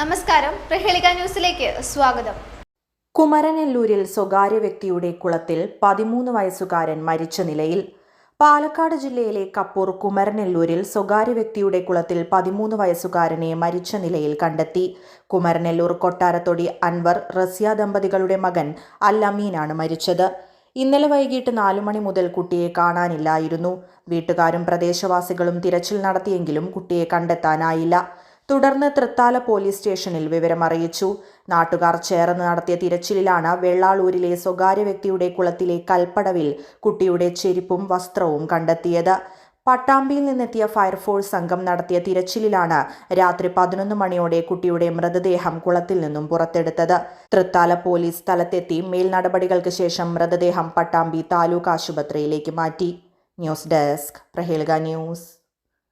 നമസ്കാരം. പ്രഹേളിക ന്യൂസിലേക്ക് സ്വാഗതം. കുമരനെല്ലൂരിൽ സ്വകാര്യ വ്യക്തിയുടെ കുളത്തിൽ പതിമൂന്ന് വയസ്സുകാരൻ മരിച്ച നിലയിൽ പാലക്കാട് ജില്ലയിലെ കപ്പൂർ കുമരനെല്ലൂരിൽ സ്വകാര്യ വ്യക്തിയുടെ കുളത്തിൽ പതിമൂന്ന് വയസ്സുകാരനെ മരിച്ച നിലയിൽ കണ്ടെത്തി. കുമരനെല്ലൂർ കൊട്ടാരത്തൊടി അൻവർ റസിയ ദമ്പതികളുടെ മകൻ അല്ലമീനാണ് മരിച്ചത്. ഇന്നലെ വൈകിട്ട് നാലു മണി മുതൽ കുട്ടിയെ കാണാനില്ലായിരുന്നു. വീട്ടുകാരും പ്രദേശവാസികളും തിരച്ചിൽ നടത്തിയെങ്കിലും കുട്ടിയെ കണ്ടെത്താനായില്ല. തുടർന്ന് തൃത്താല പോലീസ് സ്റ്റേഷനിൽ വിവരമറിയിച്ചു നാട്ടുകാർ ചേർന്ന് നടത്തിയ തിരച്ചിലിലാണ് വെള്ളാളൂരിലെ സ്വകാര്യ വ്യക്തിയുടെ കുളത്തിലെ കൽപ്പടവിൽ കുട്ടിയുടെ ചെരുപ്പും വസ്ത്രവും കണ്ടെത്തിയത്. പട്ടാമ്പിയിൽ നിന്നെത്തിയ ഫയർഫോഴ്സ് സംഘം നടത്തിയ തിരച്ചിലിലാണ് രാത്രി പതിനൊന്ന് മണിയോടെ കുട്ടിയുടെ മൃതദേഹം കുളത്തിൽ നിന്നും പുറത്തെടുത്തത്. തൃത്താല പോലീസ് സ്ഥലത്തെത്തി മേൽ നടപടികൾക്ക് ശേഷം മൃതദേഹം പട്ടാമ്പി താലൂക്ക് ആശുപത്രിയിലേക്ക് മാറ്റി. News desk Prahelika news.